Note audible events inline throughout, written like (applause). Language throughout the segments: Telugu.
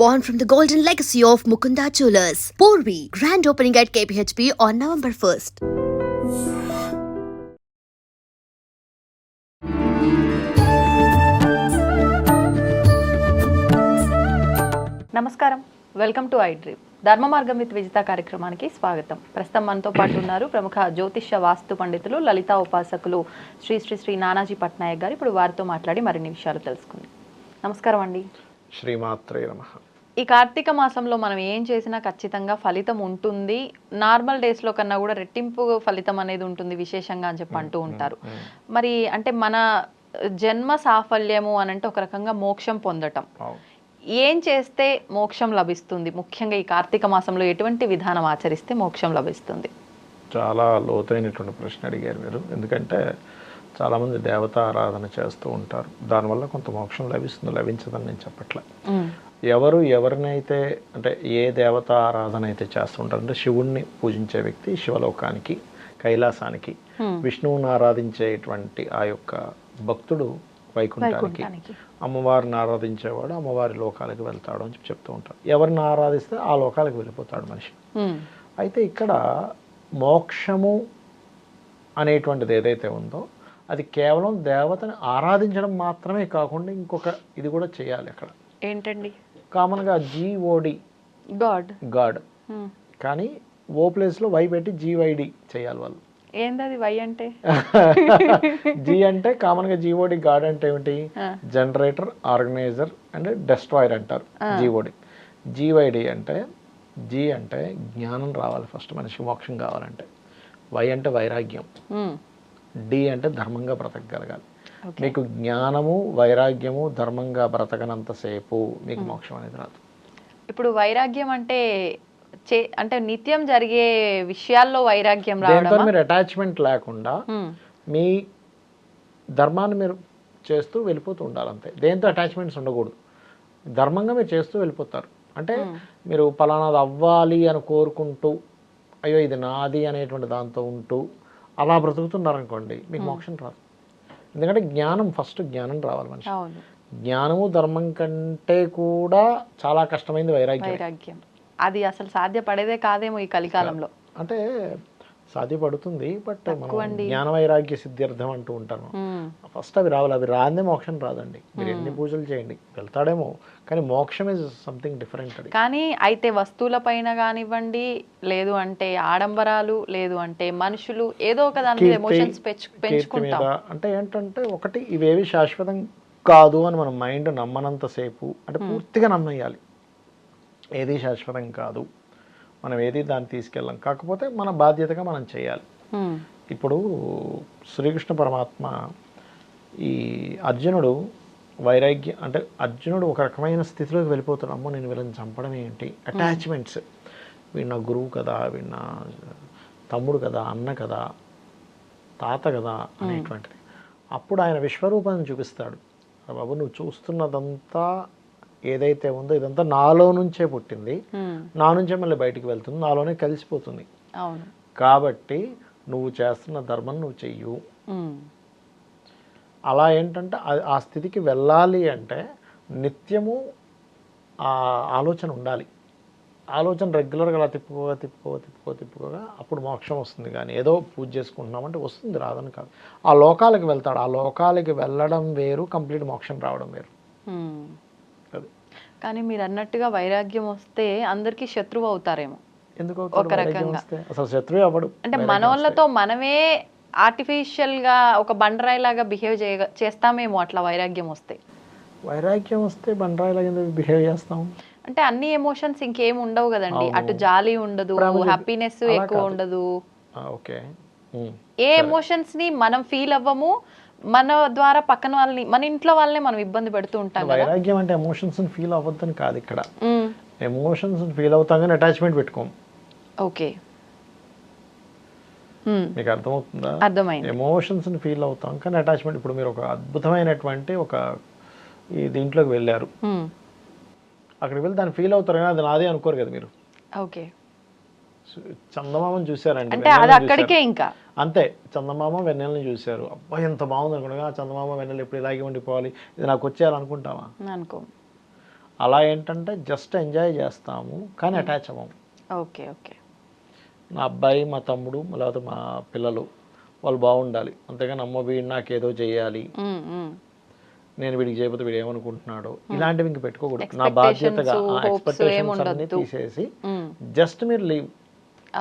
born from the golden legacy of Mukunda Jewelers. Porvi, grand opening at KPHP on November 1st. నమస్కారం. వెల్కమ్ టు ఐ డ్రీమ్ ధర్మ మార్గం విత్ విజిత కార్యక్రమానికి స్వాగతం. ప్రస్తుతం మనతో పాటు ఉన్నారు ప్రముఖ జ్యోతిష్య వాస్తు పండితులు లలితా ఉపాసకులు శ్రీ శ్రీ శ్రీ నానాజీ పట్నాయక్ గారు. ఇప్పుడు వారితో మాట్లాడి మరిన్ని విషయాలు తెలుసుకుందాం. నమస్కారం అండి. శ్రీమాత్రే నమ. ఈ కార్తీక మాసంలో మనం ఏం చేసినా ఖచ్చితంగా ఫలితం ఉంటుంది. నార్మల్ డేస్లో కన్నా కూడా రెట్టింపు ఫలితం అనేది ఉంటుంది విశేషంగా అని చెప్పి అంటూ ఉంటారు. మరి అంటే మన జన్మ సాఫల్యము అని అంటే ఒక రకంగా మోక్షం పొందటం. ఏం చేస్తే మోక్షం లభిస్తుంది? ముఖ్యంగా ఈ కార్తీక మాసంలో ఎటువంటి విధానం ఆచరిస్తే మోక్షం లభిస్తుంది? చాలా లోతైనటువంటి ప్రశ్న అడిగారు మీరు. ఎందుకంటే చాలామంది దేవతా ఆరాధన చేస్తూ ఉంటారు. దానివల్ల కొంత మోక్షం లభిస్తుంది లభించదని నేను చెప్పట్లే. ఎవరు ఎవరినైతే అంటే ఏ దేవతా ఆరాధన అయితే చేస్తుంటారు అంటే శివుణ్ణి పూజించే వ్యక్తి శివలోకానికి కైలాసానికి విష్ణువుని ఆరాధించేటువంటి ఆ యొక్క భక్తుడు వైకుంఠానికి. అమ్మవారిని ఆరాధించేవాడు అమ్మవారి లోకాలకు వెళ్తాడు అని చెప్పి చెప్తూ ఉంటారు. ఎవరిని ఆరాధిస్తే ఆ లోకాలకు వెళ్ళిపోతాడు మనిషి. అయితే ఇక్కడ మోక్షము అనేటువంటిది ఏదైతే ఉందో అది కేవలం దేవతని ఆరాధించడం మాత్రమే కాకుండా ఇంకొక ఇది కూడా చేయాలి అక్కడ. ఏంటండి? కామన్గా జీఓడి గాడ్. గాడ్. కానీ ఓ ప్లేస్లో వై పెట్టి జీవైడి చేయాలి వాళ్ళు. ఏందది వై అంటే? (laughs) జీ అంటే కామన్గా జీఓడి గాడ్ అంటే ఏమిటి. జనరేటర్ ఆర్గనైజర్ అండ్ డెస్ట్రాయర్ అంటారు G O D G Y D అంటే జీ అంటే జ్ఞానం రావాలి ఫస్ట్ మనిషి మోక్షం కావాలంటే. వై అంటే వైరాగ్యం. డి అంటే ధర్మంగా బ్రతకగలగాలి. మీకు జ్ఞానము వైరాగ్యము ధర్మంగా బ్రతకనంతసేపు మీకు మోక్షం అనేది రాదు. ఇప్పుడు వైరాగ్యం అంటే చే అంటే నిత్యం జరిగే విషయాల్లో వైరాగ్యం రావడం మీరు అటాచ్మెంట్ లేకుండా మీ ధర్మాన్ని మీరు చేస్తూ వెళ్ళిపోతూ ఉండాలి అంతే దేంతో అటాచ్మెంట్స్ ఉండకూడదు. ధర్మంగా మీరు చేస్తూ వెళ్ళిపోతారు. అంటే మీరు పలానాది అవ్వాలి అని కోరుకుంటూ అయ్యో ఇది నాది అనేటువంటి దాంతో ఉంటూ అలా బ్రతుకుతున్నారనుకోండి మీకు మోక్షం రాదు. ఎందుకంటే జ్ఞానం ఫస్ట్ జ్ఞానం రావాలి మనిషి జ్ఞానము ధర్మం కంటే కూడా చాలా కష్టమైంది వైరాగ్యం వైరాగ్యం. అది అసలు సాధ్యపడేదే కాదేమో ఈ కలికాలంలో. అంటే సాధ్యపడుతుంది బట్ మనం జ్ఞాన వైరాగ్య సిద్ధ్యర్థం అంటూ ఉంటాను. ఫస్ట్ అవి రావాలి అవి రాందే మోక్షం రాదండి. మీరు ఎన్ని పూజలు చేయండి వెళ్తాడేమో కానీ మోక్షం ఇస్ సంథింగ్ డిఫరెంట్ అది. కానీ అయితే వస్తువుల పైన కానివ్వండి లేదు అంటే ఆడంబరాలు లేదు అంటే మనుషులు ఏదో ఒక దాని మీద ఎమోషన్స్ కీర్తి మీద పెంచుకుంటాం అంటే ఏంటంటే ఒకటి ఇవేవి శాశ్వతం కాదు అని మన మైండ్ నమ్మనంతసేపు అంటే పూర్తిగా నమ్మేయాలి. ఏది శాశ్వతం కాదు మనం ఏది దాన్ని తీసుకెళ్ళాం. కాకపోతే మన బాధ్యతగా మనం చేయాలి. ఇప్పుడు శ్రీకృష్ణ పరమాత్మ ఈ అర్జునుడు వైరాగ్యం అంటే అర్జునుడు ఒక రకమైన స్థితిలోకి వెళ్ళిపోతాడు. అమ్మో నేను వీళ్ళని చంపడం ఏంటి? అటాచ్మెంట్స్ వీడు గురువు కదా వీడు తమ్ముడు కదా అన్న కదా తాత కదా అనేటువంటిది. అప్పుడు ఆయన విశ్వరూపాన్ని చూపిస్తాడు. "రా బాబు నువ్వు చూస్తున్నదంతా ఏదైతే ఉందో ఇదంతా నాలో నుంచే పుట్టింది. నా నుంచే మళ్ళీ బయటికి వెళ్తుంది. నాలోనే కలిసిపోతుంది. కాబట్టి నువ్వు చేస్తున్న ధర్మం నువ్వు చెయ్యు. అలా ఏంటంటే ఆ- స్థితికి వెళ్ళాలి అంటే నిత్యము ఆ ఆలోచన ఉండాలి. ఆలోచన రెగ్యులర్గా అలా తిప్పుకోగా తిప్పుకోగా తిప్పుకో తిప్పుకోగా అప్పుడు మోక్షం వస్తుంది కానీ ఏదో పూజ చేసుకుంటున్నామంటే వస్తుంది రాదని కాదు. ఆ లోకాలకు వెళ్తాడు. ఆ లోకాలకి వెళ్ళడం వేరు కంప్లీట్ మోక్షం రావడం వేరు. కానీ మీరు అన్నట్టుగా వైరాగ్యం వస్తే అందరికీ శత్రువు అవుతారేమో. ఎందుకు ఒక రకంగా. అసలు శత్రువు అవ్వడు. అంటే మనోళ్ళతో మనమే ఆర్టిఫిషియల్గా ఒక బండరాయి లాగా బిహేవ్ చేయ చేస్తామేమో అట్లా వైరాగ్యం వస్తే. వైరాగ్యం వస్తే బండరాయిలా ఎందుకు బిహేవ్ చేస్తాం? అంటే అన్ని ఎమోషన్స్ ఇంకేం ఉండవు కదండి. అటు జాలి ఉండదు హ్యాపీనెస్ ఎక్కువ. ఉండదు. ఓకే. ఏ ఎమోషన్స్ని మనం ఫీల్ అవ్వము మన ద్వారా పక్కన వాళ్ళని మన ఇంట్లో వాళ్ళని మనం ఇబ్బంది పెడుతూ ఉంటాం వైరాగ్యం అంటే ఎమోషన్స్ ఫీల్ అవ్వద్దని కాదు ఇక్కడ. ఎమోషన్స్ ఫీల్ అవుతాం కానీ అటాచ్మెంట్ పెట్టుకోం. ఓకే. మీకు అర్థమవుతుందా? అర్థమైంది. ఎమోషన్స్ ఫీల్ అవుతాం కానీ అటాచ్మెంట్ ఇప్పుడు మీరు ఒక అద్భుతమైనటువంటి ఒక ఈ దీంట్లోకి వెళ్ళారు. అక్కడికి వెళ్ళి దాన్ని ఫీల్ అవుతారు కానీ అది నాదే అనుకోరు కదా మీరు. ఓకే. చందమామని చూశారండి అంటే అది అక్కడికే. ఇంకా? అంతే చందమామ వెన్నెలని చూశారు. అబ్బాయి ఎంత బాగుంది అనుకున్నా చందమామ వెన్నెలు ఎప్పుడు ఇలాగే ఉండిపోవాలి ఇది నాకు వచ్చేయాలనుకుంటావా అనుకో. అలా ఏంటంటే జస్ట్ ఎంజాయ్ చేస్తాము కానీ అటాచ్ అవ్వము. Okay okay. నా అబ్బాయి మా తమ్ముడు లేకపోతే మా పిల్లలు వాళ్ళు బాగుండాలి. అంతేగాని అమ్మ వీడు నాకేదో చేయాలి. ఉమ్, ఉమ్. నేను వీడికి చేయకపోతే వీడు ఏమనుకుంటున్నాడు ఇలాంటివి ఇంక పెట్టుకోకూడదు. నా బాధ్యతగా ఎక్స్పెక్టేషన్స్ అన్ని ఏముండొద్దు. తీసేసి. జస్ట్ మీరు లీవ్.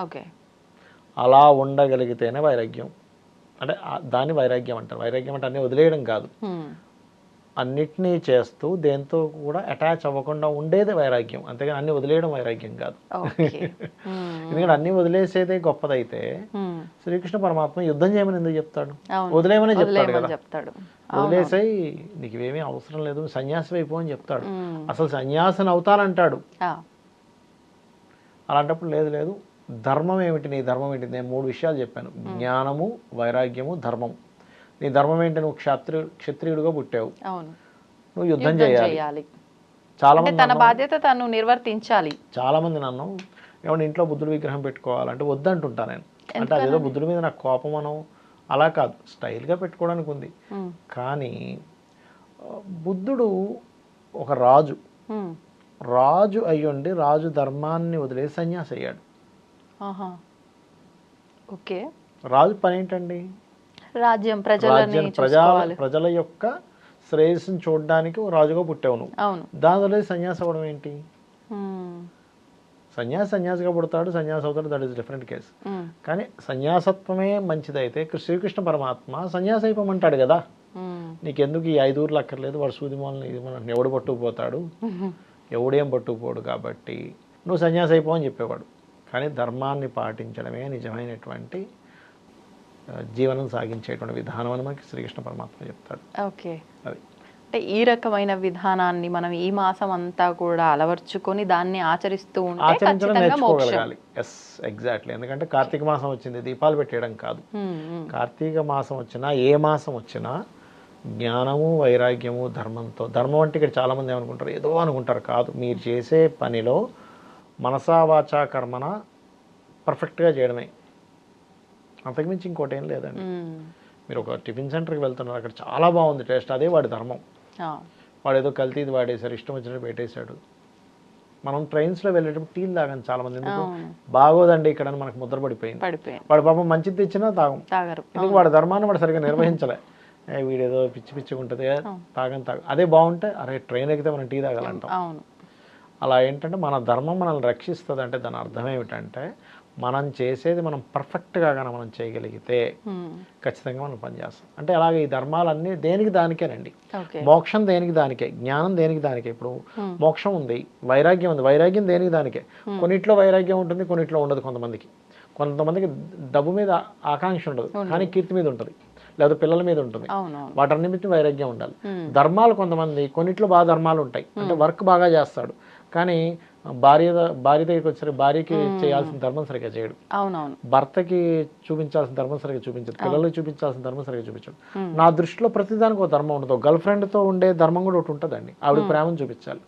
ఓకే. అలా ఉండగలిగితేనే వైరాగ్యం. అంటే దాన్ని వైరాగ్యం అంటారు. వైరాగ్యం అంటే అన్ని వదిలేయడం కాదు. అన్నిటినీ చేస్తూ దేంతో కూడా అటాచ్ అవ్వకుండా ఉండేదే వైరాగ్యం. అంతేగాని అన్ని వదిలేయడం వైరాగ్యం కాదు. (laughs) ఎందుకంటే అన్ని వదిలేసేదే గొప్పదైతే. శ్రీకృష్ణ పరమాత్మ యుద్ధం చేయమని ఎందుకు చెప్తాడు. వదిలేయమని చెప్తాడు కదా. చెప్తాడు. వదిలేసాయి నీకు ఇవేమీ అవసరం లేదు సన్యాసి అయిపో అని చెప్తాడు. అసలు సన్యాసిని అవుతానంటాడు. అలాంటప్పుడు లేదు లేదు ధర్మం ఏమిటి? నీ ధర్మం ఏంటి? నేను మూడు విషయాలు చెప్పాను. జ్ఞానము వైరాగ్యము ధర్మం. నీ ధర్మం ఏంటి? నువ్వు క్షత్రి క్షత్రియుడిగా పుట్టావు. నువ్వు యుద్ధం చేయాలి. చాలా మంది తన బాధ్యత తను నిర్వర్తించాలి. చాలా మంది నన్ను ఏమన్నా ఇంట్లో బుద్ధుడి విగ్రహం పెట్టుకోవాలంటే వద్దంటుంటా నేను. అంటే అదేదో బుద్ధుడి మీద నాకు కోపం అనో అలా కాదు. స్టైల్గా పెట్టుకోవడానికి ఉంది. కానీ బుద్ధుడు ఒక రాజు. రాజు అయ్యుండి రాజు ధర్మాన్ని వదిలేసి సన్యాసి అయ్యాడు. ఓకే. రాజు పని ఏంటండి రాజ్యం ప్రజలని ప్రజల చూసుకోవాలి. ప్రజల యొక్క శ్రేయస్సుని చూడడానికి రాజుగా పుట్టావు నువ్వు అవును. దాని వదిలేసి సన్యాసి అవ్వడం ఏంటి. సన్యాసి సన్యాసిగా పుడతాడు సన్యాసి అవుతాడు దట్ ఈస్ డిఫరెంట్ కేసు. కానీ సన్యాసత్వమే మంచిదైతే శ్రీకృష్ణ పరమాత్మ సన్యాసి అయిపోమంటాడు కదా. నీకెందుకు ఈ ఐదు ఊర్లు అక్కర్లేదు వాడు సూదిమోలని ఇది మన ఎవడు పట్టుకుపోతాడు. ఎవడేం పట్టుకుపోడు కాబట్టి? నువ్వు సన్యాసి అయిపో అని చెప్పేవాడు. కానీ ధర్మాన్ని పాటించడమే నిజమైనటువంటి జీవనం సాగించేటువంటి విధానం అని మనకి శ్రీకృష్ణ పరమాత్మ చెప్తాడు. ఓకే. అది. అంటే ఈ రకమైన విధానాన్ని మనం ఈ మాసం అంతా కూడా అలవర్చుకొని దాన్ని ఆచరిస్తూ ఆచరించడం ఎస్ ఎగ్జాక్ట్లీ ఎందుకంటే కార్తీక మాసం వచ్చింది దీపాలు పెట్టేయడం కాదు. ఉమ్, ఉమ్. కార్తీక మాసం వచ్చినా ఏ మాసం వచ్చినా జ్ఞానము వైరాగ్యము ధర్మంతో ధర్మం అంటే ఇక్కడ చాలామంది ఏమనుకుంటారు? ఏదో అనుకుంటారు కాదు. మీరు చేసే పనిలో మనసా వాచా కర్మన పర్ఫెక్ట్గా చేయడమే. అంతకుమించి ఇంకోటి ఏం లేదండి. మీరు ఒక టిఫిన్ సెంటర్కి వెళ్తున్నారు అక్కడ చాలా బాగుంది టేస్ట్ అదే వాడి ధర్మం. వాడు ఏదో కల్తీది వాడేశారు ఇష్టం వచ్చినట్టు పెట్టేశాడు. మనం ట్రైన్స్లో వెళ్ళేటప్పుడు టీలు తాగాను చాలా మంది ఎందుకు. బాగోదండి ఇక్కడ మనకు ముద్ర పడిపోయింది. వాడు పాపం మంచిది తెచ్చినా తాగం. ఎందుకు? వాడి ధర్మాన్ని వాడు సరిగ్గా నిర్వహించలే. వీడేదో పిచ్చి పిచ్చిగా ఉంటుంది తాగని తాగ అదే బాగుంటే అరే ట్రైన్ ఎక్కితే మనం టీ తాగాలంటాం. అలా ఏంటంటే మన ధర్మం మనల్ని రక్షిస్తుంది అంటే దాని అర్థం ఏమిటంటే మనం చేసేది మనం పర్ఫెక్ట్గా కానీ మనం చేయగలిగితే. ఖచ్చితంగా మనం పనిచేస్తాం అంటే అలాగే ఈ ధర్మాలన్నీ దేనికి దానికేనండి? మోక్షం దేనికి దానికే? జ్ఞానం దేనికి దానికే? ఇప్పుడు మోక్షం ఉంది వైరాగ్యం ఉంది. వైరాగ్యం దేనికి దానికే? కొన్నిట్లో వైరాగ్యం ఉంటుంది కొన్నిట్లో ఉండదు కొంతమందికి. కొంతమందికి డబ్బు మీద ఆకాంక్ష ఉండదు కానీ కీర్తి మీద ఉంటుంది లేదా పిల్లల మీద ఉంటుంది. వాటన్నిటి వైరాగ్యం ఉండాలి. ధర్మాలు కొంతమంది కొన్నిట్లో బాగా ధర్మాలు ఉంటాయి. అంటే వర్క్ బాగా చేస్తాడు. కానీ భార్య భార్య దగ్గరికి వచ్చారు భార్యకి చేయాల్సిన ధర్మం సరిగ్గా చేయడు. అవునవును. భర్తకి చూపించాల్సిన ధర్మం సరిగ్గా చూపించదు పిల్లలకి చూపించాల్సిన ధర్మం సరిగ్గా చూపించడు. నా దృష్టిలో ప్రతిదానికి ఒక ధర్మం ఉండదు. గర్ల్ ఫ్రెండ్తో ఉండే ధర్మం కూడా ఒకటి ఉంటుందండి. ఆవిడ ప్రేమను చూపించాలి.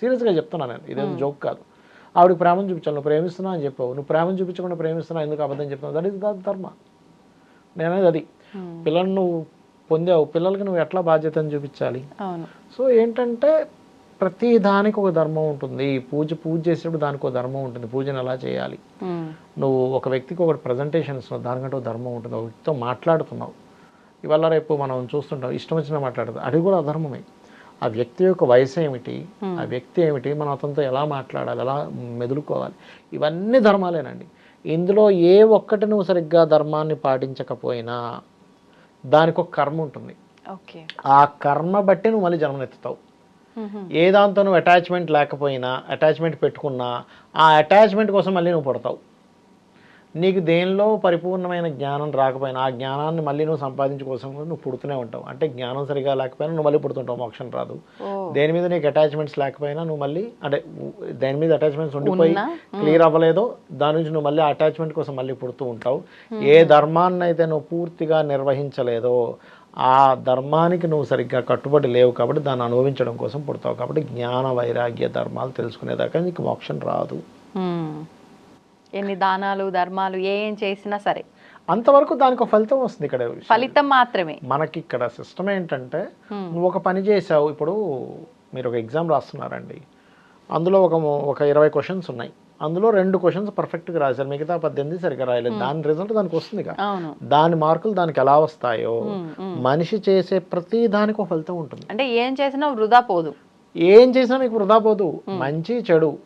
సీరియస్గా చెప్తున్నాను నేను. ఇదేదో జోక్ కాదు. ఆవిడ ప్రేమను చూపించాలి. నువ్వు ప్రేమిస్తున్నావు అని చెప్పావు. నువ్వు ప్రేమను చూపించకుండా ప్రేమిస్తున్నావు ఎందుకు అబద్ధం చెప్తున్నావు? దట్ ఇస్ ద ధర్మ. నేనేది అది. పిల్లల్ని నువ్వు పొందావు. పిల్లలకి నువ్వు ఎట్లా బాధ్యతను చూపించాలి? సో ఏంటంటే ప్రతి దానికి ఒక ధర్మం ఉంటుంది. పూజ పూజ చేసేటప్పుడు దానికి ఒక ధర్మం ఉంటుంది. పూజను ఎలా చేయాలి. నువ్వు ఒక వ్యక్తికి ఒక ప్రజెంటేషన్ ఇస్తున్నావు. దానికంటే ఒక ధర్మం ఉంటుంది. ఒక వ్యక్తితో మాట్లాడుతున్నావు. ఇవాళ రేపు మనం చూస్తుంటాం. ఇష్టం వచ్చిన మాట్లాడుతాం అది కూడా అధర్మమే. ఆ వ్యక్తి యొక్క వయసు ఏమిటి? ఆ వ్యక్తి ఏమిటి? మనం అతనితో ఎలా మాట్లాడాలి? ఎలా మెదులుకోవాలి? ఇవన్నీ ధర్మాలేనండి. ఇందులో ఏ ఒక్కటి నువ్వు సరిగ్గా ధర్మాన్ని పాటించకపోయినా దానికి ఒక కర్మ ఉంటుంది. ఓకే. ఆ కర్మ బట్టి నువ్వు మళ్ళీ జన్మనెత్తుతావు. ఏ దాంతో నువ్వు అటాచ్మెంట్ లేకపోయినా అటాచ్మెంట్ పెట్టుకున్నా ఆ అటాచ్మెంట్ కోసం మళ్ళీ నువ్వు పుడతావు. నీకు దేనిలో పరిపూర్ణమైన జ్ఞానం రాకపోయినా ఆ జ్ఞానాన్ని మళ్ళీ నువ్వు సంపాదించు కోసం నువ్వు పుడుతూనే ఉంటావు. అంటే జ్ఞానం సరిగా లేకపోయినా నువ్వు మళ్ళీ పుడుతుంటావు మోక్షం రాదు. దేని మీద నీకు అటాచ్మెంట్స్ లేకపోయినా నువ్వు మళ్ళీ అంటే దేని మీద అటాచ్మెంట్స్ ఉండిపోయి క్లియర్ అవ్వలేదో దాని నుంచి నువ్వు మళ్ళీ అటాచ్మెంట్ కోసం మళ్ళీ పుడుతూ ఉంటావు. ఏ ధర్మాన్ని అయితే నువ్వు పూర్తిగా నిర్వహించలేదో ఆ ధర్మానికి నువ్వు సరిగ్గా కట్టుబడి లేవు కాబట్టి దాన్ని అనుభవించడం కోసం పుడతావు కాబట్టి జ్ఞాన వైరాగ్య ధర్మాలు తెలుసుకునేదాకా నీకు మోక్షం రాదు. ఎన్ని దానాలు ధర్మాలు ఏ ఏం చేసినా సరే అంతవరకు దానికి ఒక ఫలితం వస్తుంది ఇక్కడ. ఫలితం మాత్రమే మనకి ఇక్కడ సిస్టమ్ ఏంటంటే. నువ్వు ఒక పని చేసావు ఇప్పుడు మీరు ఒక ఎగ్జామ్ రాస్తున్నారండి అందులో ఒక ఒక ఇరవై క్వశ్చన్స్ ఉన్నాయి అందులో రెండు క్వశ్చన్స్ పర్ఫెక్ట్గా రాశారు. మిగతా పద్దెనిమిది సరిగ్గా రాయలేదు. దాని రిజల్ట్ దానికి వస్తుంది కదా దాని మార్కులు దానికి ఎలా వస్తాయో మనిషి చేసే ప్రతి దానికి ఒక ఫలితం ఉంటుంది. అంటే ఏం చేసినా వృధా పోదు. ఏం చేసినా మీకు వృధా పోదు. మంచి చెడు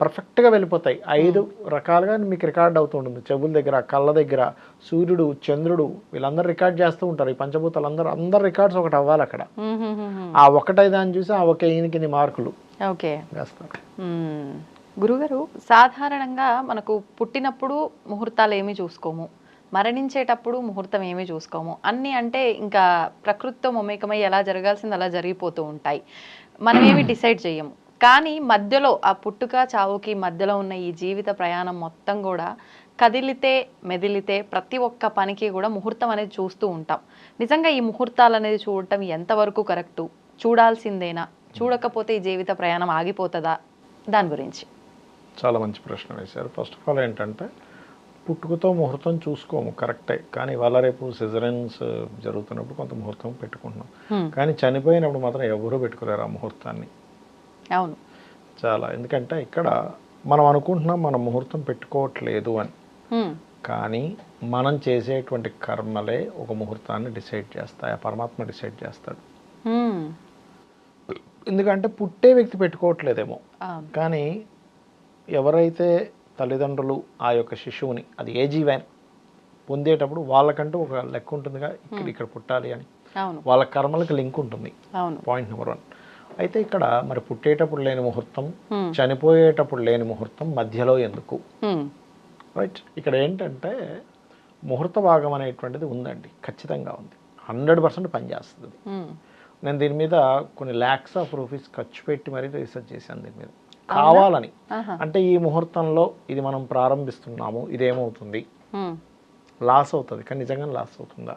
పర్ఫెక్ట్గా వెళ్ళిపోతాయి. ఐదు రకాలుగా మీకు రికార్డ్ అవుతూ ఉంటుంది. చెవుల దగ్గర కళ్ళ దగ్గర సూర్యుడు చంద్రుడు వీళ్ళందరూ రికార్డ్ చేస్తూ ఉంటారు. ఈ పంచభూతాలు అందరూ అందరు రికార్డ్స్ ఒకటి అవ్వాలి అక్కడ. ఆ ఒకటై దాన్ని చూసి ఆ ఒక ఈయనకి మార్కులు ఓకే. వేస్తారు. గురుగారు సాధారణంగా మనకు పుట్టినప్పుడు ముహూర్తాలు ఏమీ చూసుకోము. మరణించేటప్పుడు ముహూర్తం ఏమీ చూసుకోము. అన్నీ అంటే ఇంకా ప్రకృతితో మమేకమై ఎలా జరగాల్సింది అలా జరిగిపోతూ ఉంటాయి. మనం ఏమి డిసైడ్ చేయము. కానీ మధ్యలో ఆ పుట్టుక చావుకి మధ్యలో ఉన్న ఈ జీవిత ప్రయాణం మొత్తం కూడా కదిలితే మెదిలితే ప్రతి ఒక్క పనికి కూడా ముహూర్తం అనేది చూస్తూ ఉంటాం. నిజంగా ఈ ముహూర్తాలు అనేది చూడటం ఎంతవరకు కరెక్టు? చూడాల్సిందేనా? చూడకపోతే ఈ జీవిత ప్రయాణం ఆగిపోతుందా? దాని గురించి. చాలా మంచి ప్రశ్న వేశారు. ఫస్ట్ ఆఫ్ ఆల్ ఏంటంటే పుట్టుకతో ముహూర్తం చూసుకోము కరెక్టే. కానీ ఇవాళ రేపు సిజరెన్స్ జరుగుతున్నప్పుడు కొంత ముహూర్తం పెట్టుకుంటున్నాం. కానీ చనిపోయినప్పుడు మాత్రం ఎవరూ పెట్టుకోలేరు ఆ ముహూర్తాన్ని. అవును. చాలా. ఎందుకంటే ఇక్కడ మనం అనుకుంటున్నాం మనం ముహూర్తం పెట్టుకోవట్లేదు అని. కానీ మనం చేసేటువంటి కర్మలే ఒక ముహూర్తాన్ని డిసైడ్ చేస్తాయి. ఆ పరమాత్మ డిసైడ్ చేస్తాడు. ఎందుకంటే పుట్టే వ్యక్తి పెట్టుకోవట్లేదేమో. కానీ ఎవరైతే తల్లిదండ్రులు ఆ యొక్క శిశువుని అది ఏ జీవైనా పొందేటప్పుడు వాళ్ళకంటూ ఒక లెక్క ఉంటుందిగా ఇక్కడ ఇక్కడ పుట్టాలి అని. వాళ్ళ కర్మలకు లింక్ ఉంటుంది. అవును. Point number one. అయితే ఇక్కడ మరి పుట్టేటప్పుడు లేని ముహూర్తం. చనిపోయేటప్పుడు లేని ముహూర్తం మధ్యలో ఎందుకు. రైట్. ఇక్కడ ఏంటంటే ముహూర్త భాగం అనేటువంటిది ఉందండి. ఖచ్చితంగా ఉంది. హండ్రెడ్ పర్సెంట్ పనిచేస్తుంది. నేను దీని మీద కొన్ని ల్యాక్స్ ఆఫ్ రూపీస్ ఖర్చు పెట్టి మరీ రీసెర్చ్ చేశాను దీని మీద. కావాలని. అంటే ఈ ముహూర్తంలో ఇది మనం ప్రారంభిస్తున్నాము ఇదేమవుతుంది. లాస్ అవుతుంది కానీ నిజంగా లాస్ అవుతుందా?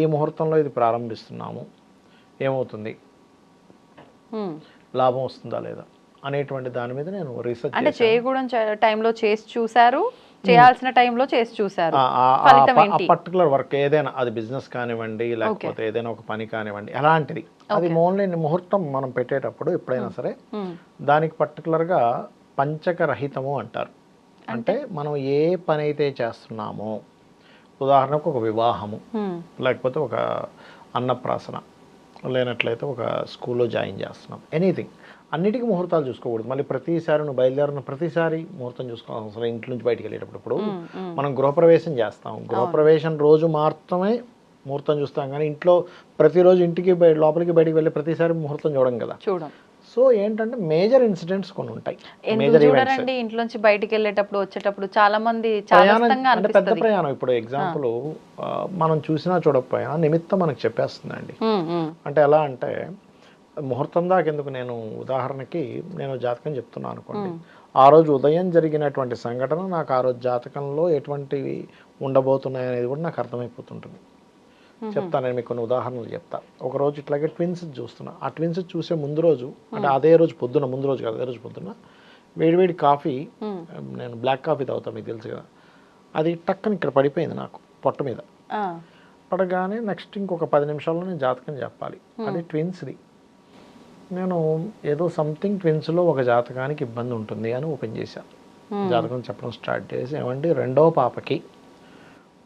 ఈ ముహూర్తంలో ఇది ప్రారంభిస్తున్నాము ఏమవుతుంది. లాభం వస్తుందా లేదా? అనేటువంటి దాని మీద నేను రీసెర్చ్ అంటే చేయకూడని టైంలో చేసి చూశారు చేయాల్సిన టైంలో చేసి ఏంటి? పర్టికులర్ వర్క్ ఏదైనా అది బిజినెస్ కానివ్వండి లేకపోతే ఏదైనా ఒక పని కానివ్వండి అలాంటిది. అది ఓన్లీ ముహూర్తం మనం పెట్టేటప్పుడు ఎప్పుడైనా సరే. దానికి పర్టికులర్గా పంచక రహితము అంటారు. అంటే మనం ఏ పని అయితే చేస్తున్నామో ఉదాహరణకు ఒక వివాహము హ్మ్. లేకపోతే ఒక అన్నప్రాసన లేనట్లయితే ఒక స్కూల్లో జాయిన్ చేస్తున్నాం ఎనీథింగ్. అన్నిటికీ ముహూర్తాలు చూసుకోకూడదు. మళ్ళీ ప్రతిసారి నువ్వు బయలుదేరిన ప్రతిసారి ముహూర్తం చూసుకోవాల్సిన అవసరం లేదు. ఇంటి నుంచి బయటికి వెళ్ళేటప్పుడు మనం గృహప్రవేశం చేస్తాం. గృహప్రవేశం రోజు మాత్రమే ముహూర్తం చూస్తాం. కానీ ఇంట్లో ప్రతిరోజు ఇంటికి లోపలికి బయటికి వెళ్ళి ప్రతిసారి ముహూర్తం చూడం కదా. చూడం. సో ఏంటంటే మేజర్ ఇన్సిడెంట్స్ కొన్ని ఉంటాయి. మేజర్ చూడరండి? ఇంట్లోంచి బయటికి వెళ్ళేటప్పుడు వచ్చేటప్పుడు చాలా మంది అంటే పెద్ద ప్రయాణం. ఇప్పుడు ఎగ్జాంపుల్ మనం చూసినా చూడకపోయినా నిమిత్తం మనకు చెప్పేస్తుందండి. అంటే ఎలా అంటే ముహూర్తం దాకా ఎందుకు నేను ఉదాహరణకి నేను జాతకం చెప్తున్నాను అనుకోండి. ఆ రోజు ఉదయం జరిగినటువంటి సంఘటన నాకు ఆ రోజు జాతకంలో ఎటువంటివి ఉండబోతున్నాయి అనేది కూడా నాకు అర్థమైపోతుంటుంది. చెప్తాను నేను మీకు కొన్ని ఉదాహరణలు చెప్తా. ఒక రోజు ఇట్లాగే ట్విన్స్ చూస్తున్నా. ఆ ట్విన్స్ చూసే ముందు రోజు అంటే అదే రోజు పొద్దున ముందు రోజు కాదు అదే రోజు పొద్దున వేడివేడి కాఫీ నేను బ్లాక్ కాఫీ తాగుతాను మీకు తెలుసు కదా. అది టక్కని ఇక్కడ పడిపోయింది నాకు పొట్ట మీద. పడగానే నెక్స్ట్ ఇంకొక పది నిమిషాల్లో నేను జాతకం చెప్పాలి. అది ట్విన్స్ది. నేను ఏదో సంథింగ్ ట్విన్స్లో ఒక జాతకానికి ఇబ్బంది ఉంటుంది అని ఓపెన్ చేశాను జాతకం చెప్పడం స్టార్ట్ చేసి ఏమండి రెండో పాపకి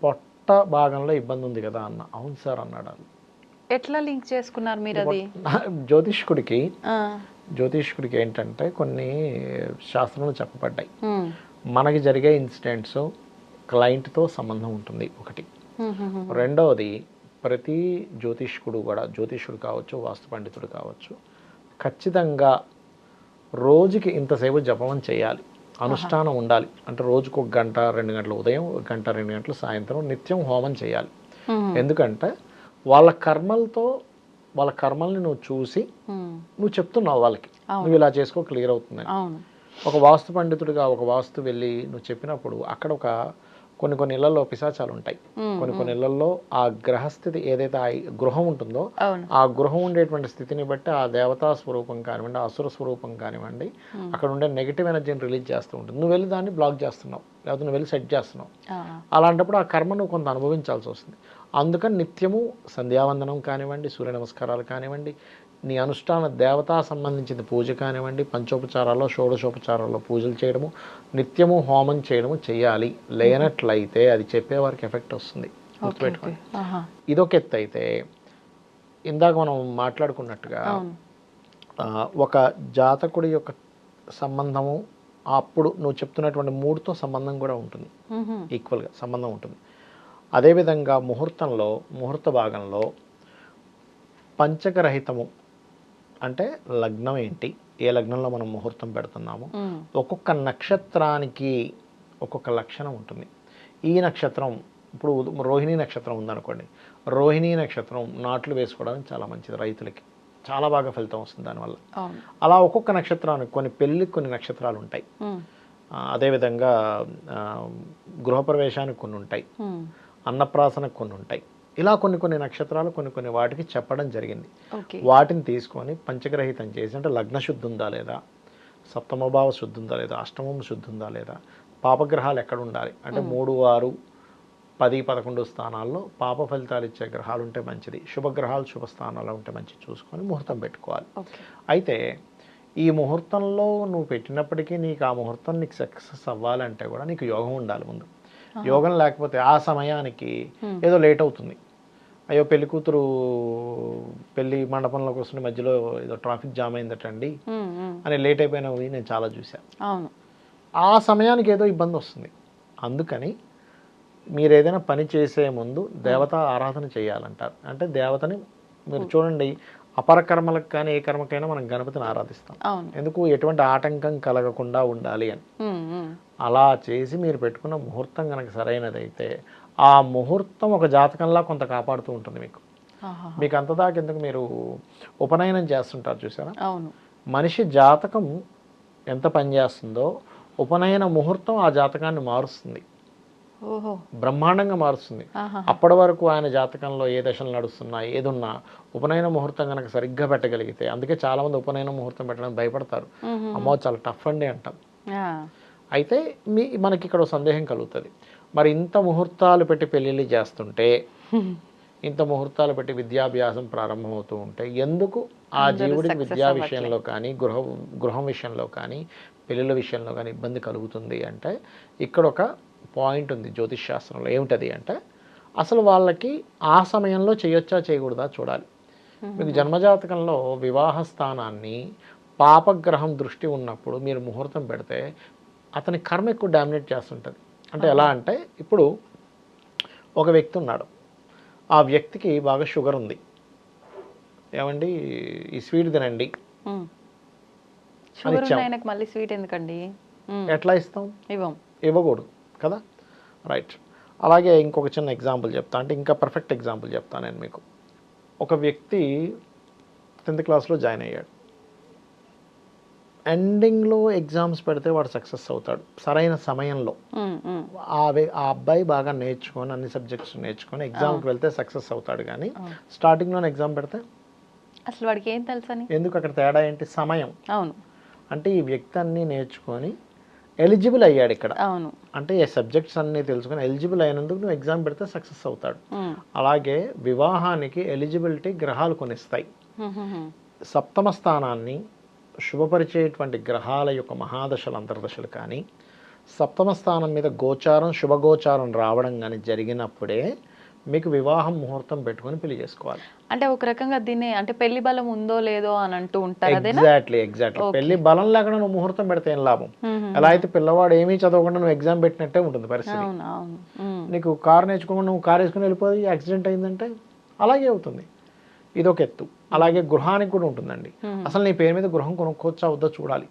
పొట్ట భాగంలో ఇబ్బంది ఉంది కదా అన్న అవును సార్ అన్నాడు అది ఎట్లా లింక్ చేసుకున్నారు మీరు అది (laughs) జ్యోతిష్కుడికి. జ్యోతిష్కుడికి ఏంటంటే కొన్ని శాస్త్రంలో చెప్పబడ్డాయి హ్మ్. మనకి జరిగే ఇన్సిడెంట్స్ క్లయింట్తో సంబంధం ఉంటుంది ఒకటి. హ్మ్. రెండవది ప్రతి జ్యోతిష్కుడు కూడా జ్యోతిష్కుడు కావచ్చు వాస్తు పండితుడు కావచ్చు ఖచ్చితంగా రోజుకి ఇంతసేపు జపం చేయాలి. అనుష్ఠానం ఉండాలి. అంటే రోజుకు ఒక గంట రెండు గంటల ఉదయం ఒక గంట రెండు గంటలు సాయంత్రం నిత్యం హోమం చేయాలి. ఎందుకంటే వాళ్ళ కర్మలతో వాళ్ళ కర్మల్ని నువ్వు చూసి. నువ్వు చెప్తున్నావు వాళ్ళకి. నువ్వు ఇలా చేసుకో క్లియర్ అవుతుంది. ఒక వాస్తు పండితుడిగా ఒక వాస్తు వెళ్ళి నువ్వు చెప్పినప్పుడు అక్కడ ఒక కొన్ని కొన్ని ఇళ్ళలో పిశాచాలు ఉంటాయి కొన్ని కొన్ని ఇళ్ళలో ఆ గ్రహస్థితి ఏదైతే ఆ గృహం ఉంటుందో ఆ గృహం ఉండేటువంటి స్థితిని బట్టి ఆ దేవతా స్వరూపం కానివ్వండి అసుర స్వరూపం కానివ్వండి అక్కడ ఉండే నెగిటివ్ ఎనర్జీని రిలీజ్ చేస్తూ ఉంటుంది. నువ్వు వెళ్ళి దాన్ని బ్లాక్ చేస్తున్నావు లేకపోతే నువ్వు వెళ్ళి సెట్ చేస్తున్నావు. అలాంటప్పుడు ఆ కర్మ నువ్వు కొంత అనుభవించాల్సి వస్తుంది. అందుకని నిత్యము సంధ్యావందనం కానివ్వండి సూర్య నమస్కారాలు కానివ్వండి నీ అనుష్ఠాన దేవతా సంబంధించిన పూజ కానివ్వండి పంచోపచారాల్లో షోడశోపచారాల్లో పూజలు చేయడము నిత్యము హోమం చేయడము చేయాలి. లేనట్లయితే అది చెప్పేవారికి ఎఫెక్ట్ వస్తుంది. గుర్తుపెట్టుకోండి. ఇదొక ఎత్తు అయితే ఇందాక మనం మాట్లాడుకున్నట్టుగా ఒక జాతకుడి యొక్క సంబంధము అప్పుడు నువ్వు చెప్తున్నటువంటి మూడుతో సంబంధం కూడా ఉంటుంది. ఈక్వల్గా సంబంధం ఉంటుంది. అదేవిధంగా ముహూర్తంలో ముహూర్త భాగంలో పంచకరహితము అంటే లగ్నం ఏంటి? ఏ లగ్నంలో మనం ముహూర్తం పెడుతున్నాము. ఒక్కొక్క నక్షత్రానికి ఒక్కొక్క లక్షణం ఉంటుంది. ఈ నక్షత్రం ఇప్పుడు రోహిణీ నక్షత్రం ఉందనుకోండి. రోహిణీ నక్షత్రం నాట్లు వేసుకోవడానికి చాలా మంచిది రైతులకి. చాలా బాగా ఫలితం వస్తుంది దానివల్ల. అలా ఒక్కొక్క నక్షత్రానికి కొన్ని పెళ్ళికి కొన్ని నక్షత్రాలు ఉంటాయి. అదేవిధంగా గృహప్రవేశానికి కొన్ని ఉంటాయి. అన్నప్రాసనకు కొన్ని ఉంటాయి. ఇలా కొన్ని కొన్ని నక్షత్రాలు కొన్ని కొన్ని వాటికి చెప్పడం జరిగింది. వాటిని తీసుకొని పంచగ్రహితం చేసి అంటే లగ్న శుద్ధి ఉందా లేదా? సప్తమభావ శుద్ధి ఉందా లేదా? అష్టమం శుద్ధి ఉందా లేదా? పాపగ్రహాలు ఎక్కడ ఉండాలి? అంటే మూడు ఆరు పది పదకొండు స్థానాల్లో పాప ఫలితాలు ఇచ్చే గ్రహాలు ఉంటే మంచిది. శుభగ్రహాలు శుభ స్థానాల్లో ఉంటే మంచిది. చూసుకొని ముహూర్తం పెట్టుకోవాలి. అయితే ఈ ముహూర్తంలో నువ్వు పెట్టినప్పటికీ నీకు ఆ ముహూర్తం నీకు సక్సెస్ అవ్వాలంటే కూడా నీకు యోగం ఉండాలి ముందు. యోగం లేకపోతే ఆ సమయానికి ఏదో లేట్ అవుతుంది. అయ్యో పెళ్ళి కూతురు పెళ్ళి మండపంలోకి వస్తున్న మధ్యలో ఏదో ట్రాఫిక్ జామ్ అయిందటండి. అని లేట్ అయిపోయినవి నేను చాలా చూశాను అవును. ఆ సమయానికి ఏదో ఇబ్బంది వస్తుంది. అందుకని మీరు ఏదైనా పని చేసే ముందు దేవత ఆరాధన చేయాలంటారు. అంటే దేవతని మీరు చూడండి అపర కర్మలకు కానీ ఏ కర్మకైనా మనం గణపతిని ఆరాధిస్తాం. ఎందుకు? ఎటువంటి ఆటంకం కలగకుండా ఉండాలి అని. అలా చేసి మీరు పెట్టుకున్న ముహూర్తం కనుక సరైనదైతే ఆ ముహూర్తం ఒక జాతకంలా కొంత కాపాడుతూ ఉంటుంది మీకు. మీకు అంతదాకా ఎందుకు మీరు ఉపనయనం చేస్తుంటారు చూసారా అవును మనిషి జాతకం ఎంత పనిచేస్తుందో ఉపనయన ముహూర్తం ఆ జాతకాన్ని మారుస్తుంది బ్రహ్మాండంగా మారుస్తుంది. అప్పటి వరకు ఆయన జాతకంలో ఏ దశలు నడుస్తున్నా ఏదున్నా ఉపనయన ముహూర్తం కనుక సరిగ్గా పెట్టగలిగితే అందుకే చాలా మంది ఉపనయన ముహూర్తం పెట్టడానికి భయపడతారు. అమ్మో చాలా టఫ్ అండి అంటాం. అయితే మీ మనకి ఇక్కడ సందేహం కలుగుతుంది. మరి ఇంత ముహూర్తాలు పెట్టి పెళ్ళిళ్ళు చేస్తుంటే (laughs) ఇంత ముహూర్తాలు పెట్టి విద్యాభ్యాసం ప్రారంభమవుతూ ఉంటే ఎందుకు ఆ జీవుడికి విద్యా విషయంలో కానీ గృహ గృహం విషయంలో కానీ పెళ్ళిళ్ళ విషయంలో కానీ ఇబ్బంది కలుగుతుంది అంటే ఇక్కడ ఒక పాయింట్ ఉంది జ్యోతిష్ శాస్త్రంలో. ఏమిటది అంటే అసలు వాళ్ళకి ఆ సమయంలో చేయొచ్చా చేయకూడదా చూడాలి. మీకు జన్మజాతకంలో వివాహ స్థానాన్ని పాపగ్రహం దృష్టి ఉన్నప్పుడు మీరు ముహూర్తం పెడితే అతని కర్మ ఎక్కువ డామినేట్ చేస్తుంటుంది. అంటే ఎలా అంటే ఇప్పుడు ఒక వ్యక్తి ఉన్నాడు. ఆ వ్యక్తికి బాగా షుగర్ ఉంది. ఏమండి? ఈ స్వీట్ తినండి. ఆయనకు మళ్ళీ స్వీట్ ఎందుకండి. ఎట్లా ఇస్తాం? ఇవ్వం. ఇవ్వకూడదు కదా? రైట్. అలాగే ఇంకొక చిన్న ఎగ్జాంపుల్ చెప్తా. అంటే ఇంకా పర్ఫెక్ట్ ఎగ్జాంపుల్ చెప్తాను నేను మీకు. ఒక వ్యక్తి టెన్త్ క్లాస్లో జాయిన్ అయ్యాడు. ఎండింగ్లో ఎగ్జామ్స్ పెడితే వాడు సక్సెస్ అవుతాడు సరైన సమయంలో. ఆ ఆ అబ్బాయి బాగా నేర్చుకొని అన్ని సబ్జెక్ట్స్ నేర్చుకొని ఎగ్జామ్కి వెళ్తే సక్సెస్ అవుతాడు కానీ స్టార్టింగ్లోనే ఎగ్జామ్ పెడితే? అసలు వాడికి ఏం తెలుసని? ఎందుకు అక్కడ తేడా ఏంటి? సమయం. అవును. అంటే ఈ వ్యక్తి అన్ని నేర్చుకొని ఎలిజిబుల్ అయ్యాడు ఇక్కడ. అవును. అంటే ఈ సబ్జెక్ట్స్ అన్ని తెలుసుకొని ఎలిజిబుల్ అయినందుకు నువ్వు ఎగ్జామ్ పెడితే సక్సెస్ అవుతాడు. అలాగే వివాహానికి ఎలిజిబిలిటీ గ్రహాలు కొనిస్తాయి. సప్తమ స్థానాన్ని శుభపరిచేటువంటి గ్రహాల యొక్క మహాదశలు అంతర్దశలు కానీ సప్తమ స్థానం మీద గోచారం శుభగోచారం రావడం కానీ జరిగినప్పుడే మీకు వివాహం ముహూర్తం పెట్టుకొని పెళ్ళి చేసుకోవాలి. అంటే ఒక రకంగా దీన్ని అంటే పెళ్ళి బలం ఉందో లేదో అని అంటూ ఉంటారు ఎగ్జాక్ట్లీ ఎగ్జాక్ట్లీ పెళ్ళి బలం లేకుండా నువ్వు ముహూర్తం పెడితే ఏం లాభం. ఎలా అయితే పిల్లవాడు ఏమీ చదవకుండా నువ్వు ఎగ్జామ్ పెట్టినట్టే ఉంటుంది పరిస్థితి. నీకు కారు నేర్చుకోకుండా నువ్వు కారు వేసుకుని వెళ్ళిపోయి యాక్సిడెంట్ అయిందంటే అలాగే అవుతుంది. ఇదొక ఎత్తు. అలాగే గృహానికి కూడా ఉంటుందండి అసలు నీ పేరు మీద గృహం కొనుక్కోవచ్చా వద్దో చూడాలి.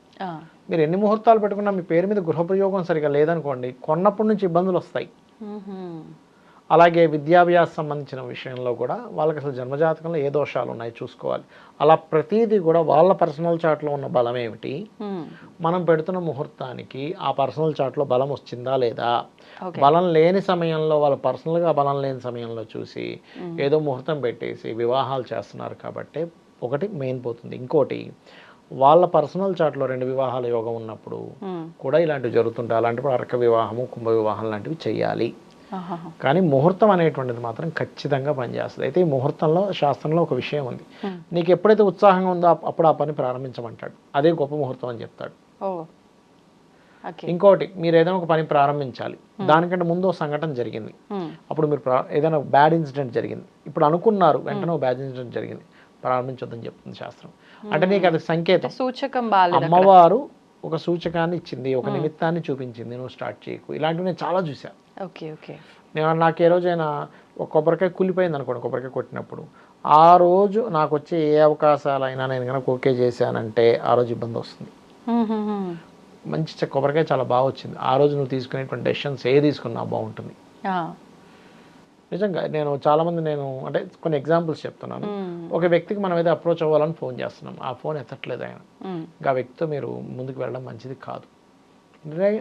మీరు ఎన్ని ముహూర్తాలు పెట్టుకున్నా మీ పేరు మీద గృహ ప్రయోగం సరిగా లేదనుకోండి కొన్నప్పటి నుంచి ఇబ్బందులు వస్తాయి. అలాగే విద్యాభ్యాస సంబంధించిన విషయంలో కూడా వాళ్ళకి అసలు జన్మజాతకంలో ఏ దోషాలు ఉన్నాయి చూసుకోవాలి. అలా ప్రతిదీ కూడా వాళ్ళ పర్సనల్ చాట్లో ఉన్న బలం ఏమిటి. మనం పెడుతున్న ముహూర్తానికి ఆ పర్సనల్ చాట్లో బలం వచ్చిందా లేదా? బలం లేని సమయంలో వాళ్ళు పర్సనల్గా బలం లేని సమయంలో చూసి ఏదో ముహూర్తం పెట్టేసి వివాహాలు చేస్తున్నారు కాబట్టి ఒకటి మెయిన్ పోతుంది. ఇంకోటి వాళ్ళ పర్సనల్ చాట్లో రెండు వివాహాల యోగం ఉన్నప్పుడు. కూడా ఇలాంటివి జరుగుతుంటాయి. అలాంటప్పుడు అర్క వివాహము కుంభ వివాహం లాంటివి చేయాలి. కానీ ముహూర్తం అనేటువంటిది మాత్రం ఖచ్చితంగా పనిచేస్తుంది. అయితే ఈ ముహూర్తంలో శాస్త్రంలో ఒక విషయం ఉంది. నీకు ఎప్పుడైతే ఉత్సాహంగా ఉందో అప్- అప్పుడు ఆ పని ప్రారంభించమంటాడు. అదే గొప్ప ముహూర్తం అని చెప్తాడు. ఇంకోటి మీరు ఏదైనా ఒక పని ప్రారంభించాలి. దానికంటే ముందు ఒక సంఘటన జరిగింది. అప్పుడు మీరు ఏదైనా బ్యాడ్ ఇన్సిడెంట్ జరిగింది. ఇప్పుడు అనుకున్నారు వెంటనే ఒక బ్యాడ్ ఇన్సిడెంట్ జరిగింది. ప్రారంభించొద్దని చెప్తుంది శాస్త్రం. అంటే నీకు అది సంకేతం. సూచకం అమ్మవారు ఒక సూచకాన్ని ఇచ్చింది ఒక నిమిత్తాన్ని చూపించింది నువ్వు స్టార్ట్ చేయకు. ఇలాంటివి నేను చాలా చూసా ఓకే ఓకే. నేను నాకు ఏ రోజైనా ఒక కొబ్బరికాయ కూలిపోయింది అనుకోండి కొబ్బరికాయ కొట్టినప్పుడు. ఆ రోజు నాకు వచ్చే ఏ అవకాశాలైనా నేను కనుక ఓకే చేశానంటే ఆ రోజు ఇబ్బంది వస్తుంది. మంచి కొబ్బరికాయ చాలా బాగా వచ్చింది. ఆ రోజు నువ్వు తీసుకునేటువంటి డెసిషన్స్ ఏ తీసుకున్నా బాగుంటుంది. నిజంగా నేను చాలామంది నేను అంటే కొన్ని ఎగ్జాంపుల్స్ చెప్తున్నాను. ఒక వ్యక్తికి మనం ఏదో అప్రోచ్ అవ్వాలని ఫోన్ చేస్తున్నాం. ఆ ఫోన్ ఎత్తట్లేదు ఆయన. ఇంకా ఆ వ్యక్తితో మీరు ముందుకు వెళ్ళడం మంచిది కాదు.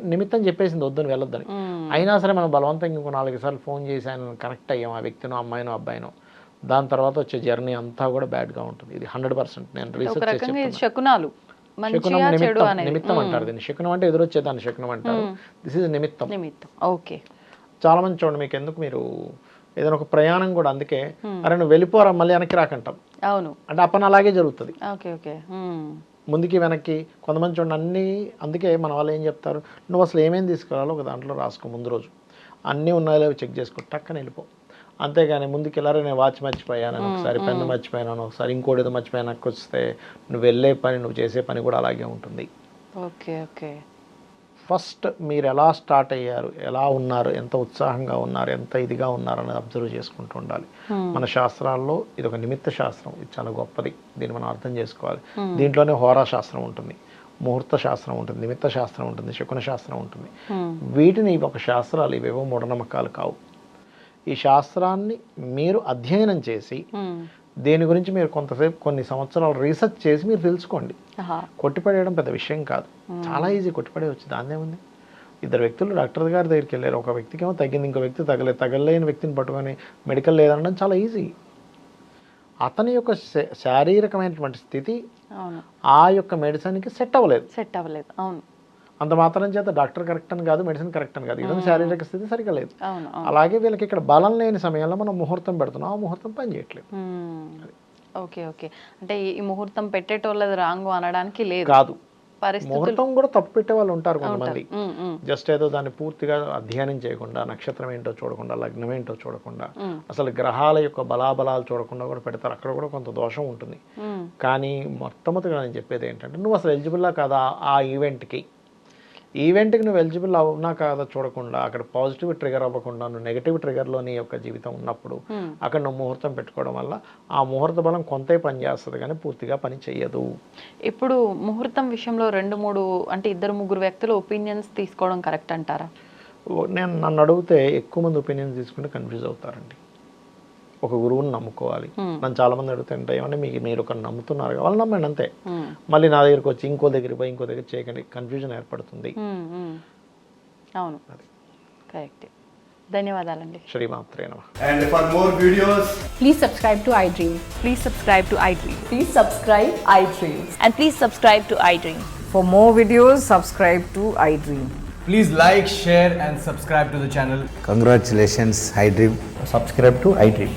నిమిత్తం చెప్పేసింది వద్దని వెళ్ళొద్దని. అయినా సరే మనం బలవంతంగా ఇంకో నాలుగు సార్లు ఫోన్ చేసి ఆయన కనెక్ట్ అయ్యాం ఆ వ్యక్తినో అమ్మాయినో అబ్బాయినో. దాని తర్వాత వచ్చే జర్నీ అంతా కూడా బ్యాడ్గా ఉంటుంది. ఇది హండ్రెడ్ పర్సెంట్ నేను రీసెర్చ్. శకునాలు. శకునం నిమిత్తం నిమిత్తం అంటారు దీన్ని. శకునం అంటే ఎదురొచ్చేదాన్ని శకునం అంటారు. దిస్ ఇస్ నిమిత్తం. ఓకే. చాలా మంది చూడండి మీకు ఎందుకు మీరు ఏదైనా ఒక ప్రయాణం కూడా అందుకే అరే నువ్వు వెళ్ళిపోరా మళ్ళీ వెనక్కి రాకంటాం. అవును. అంటే ఆ పని అలాగే జరుగుతుంది. Okay okay. ముందుకి వెనక్కి కొంతమంది చూడండి అన్నీ అందుకే మన వాళ్ళు ఏం చెప్తారు? నువ్వు అసలు ఏమేమి తీసుకురావాలో ఒక దాంట్లో రాసుకో ముందు రోజు. అన్నీ ఉన్నాయో లేవో చెక్ చేసుకో టక్కన వెళ్ళిపో. అంతేగాని ముందుకు వెళ్ళారే నేను వాచ్ మర్చిపోయాను ఒకసారి పెన్ను మర్చిపోయాను ఒకసారి ఇంకోటి ఏదో మర్చిపోయాను వస్తే నువ్వు వెళ్ళే పని నువ్వు చేసే పని కూడా అలాగే ఉంటుంది. Okay okay. ఫస్ట్ మీరు ఎలా స్టార్ట్ అయ్యారు ఎలా ఉన్నారు ఎంత ఉత్సాహంగా ఉన్నారు ఎంత ఇదిగా ఉన్నారు అనేది అబ్జర్వ్ చేసుకుంటూ ఉండాలి. మన శాస్త్రాల్లో ఇది ఒక నిమిత్త శాస్త్రం ఇది చాలా గొప్పది దీన్ని మనం అర్థం చేసుకోవాలి. దీంట్లోనే హోరా శాస్త్రం ఉంటుంది ముహూర్త శాస్త్రం ఉంటుంది నిమిత్త శాస్త్రం ఉంటుంది శకున శాస్త్రం ఉంటుంది. వీటిని ఒక శాస్త్రాలు ఇవేవో మూఢనమ్మకాలు కావు. ఈ శాస్త్రాన్ని మీరు అధ్యయనం చేసి దీని గురించి మీరు కొంతసేపు కొన్ని సంవత్సరాలు రీసెర్చ్ చేసి మీరు తెలుసుకోండి. కొట్టిపడేయడం పెద్ద విషయం కాదు. చాలా ఈజీ కొట్టిపడేయచ్చు. దాని ఏముంది ఇద్దరు వ్యక్తులు డాక్టర్ గారి దగ్గరికి వెళ్ళారు. ఒక వ్యక్తికి ఏమో తగ్గింది ఇంకో వ్యక్తి తగలేదు తగలేని వ్యక్తిని పట్టుకొని మెడికల్ లేదనడం చాలా ఈజీ అతని యొక్క శారీరకమైనటువంటి స్థితి ఆ యొక్క మెడిసిన్కి సెట్ అవ్వలేదు. సెట్ అవ్వలేదు. అవును. అంత మాత్రం చేత డాక్టర్ కరెక్ట్ అని కాదు మెడిసిన్ కరెక్ట్ అని కాదు. ఇతని శారీరక స్థితి సరిగా లేదు. అలాగే వీళ్ళకి ఇక్కడ బలం లేని సమయంలో మనం ముహూర్తం పెడుతున్నాం. ఆ ముహూర్తం పని చేయట్లేదు. Okay okay. అంటే ఈ- ముహూర్తం పెట్టేటోళ్ళది రాంగు అనడానికి లేదు. కాదు. ముహూర్తం కూడా తప్పు పెట్టే వాళ్ళు ఉంటారు కొంతమంది. జస్ట్ ఏదో దాన్ని పూర్తిగా అధ్యయనం చేయకుండా నక్షత్రం ఏంటో చూడకుండా లగ్నం ఏంటో చూడకుండా అసలు గ్రహాల యొక్క బలాబలాలు చూడకుండా కూడా పెడతారు. అక్కడ కూడా కొంత దోషం ఉంటుంది. కానీ మొట్టమొదటిగా నేను చెప్పేది ఏంటంటే నువ్వు అసలు ఎలిజిబుల్లా కాదా ఆ ఈవెంట్కి ఈవెంట్కి నువ్వు ఎలిజిబుల్ అవునా కాదా చూడకుండా అక్కడ పాజిటివ్ ట్రిగర్ అవ్వకుండా నువ్వు నెగిటివ్ ట్రిగర్లో నీ యొక్క జీవితం ఉన్నప్పుడు అక్కడ నువ్వు ముహూర్తం పెట్టుకోవడం వల్ల ఆ ముహూర్త బలం కొంతే పని చేస్తుంది కానీ పూర్తిగా పని చెయ్యదు. ఇప్పుడు ముహూర్తం విషయంలో రెండు మూడు అంటే ఇద్దరు ముగ్గురు వ్యక్తుల ఒపీనియన్స్ తీసుకోవడం కరెక్ట్ అంటారా? నేను నన్ను అడిగితే ఎక్కువ మంది ఒపీనియన్స్ తీసుకుంటే కన్ఫ్యూజ్ అవుతారండి. ఒక గురువుని నమ్ముకోవాలి. నన్ను చాలా మంది అడుగుతుంటే ఏమంటే మీకు మీరు ఒక నమ్ముతున్నారు వాళ్ళు నమ్మండి అంతే. మళ్ళీ నా దగ్గరకు వచ్చి ఇంకో దగ్గర పోయి ఇంకో దగ్గర చేయకండి కన్ఫ్యూజన్ ఏర్పడుతుంది. అవును. కరెక్ట్. ధన్యవాదాలండి. శ్రీమాత్రే నమ. And for more videos please subscribe to iDream please subscribe to iDream please subscribe iDream and please subscribe to iDream for more videos subscribe to iDream please like share and subscribe to channel congratulations iDream subscribe to iDream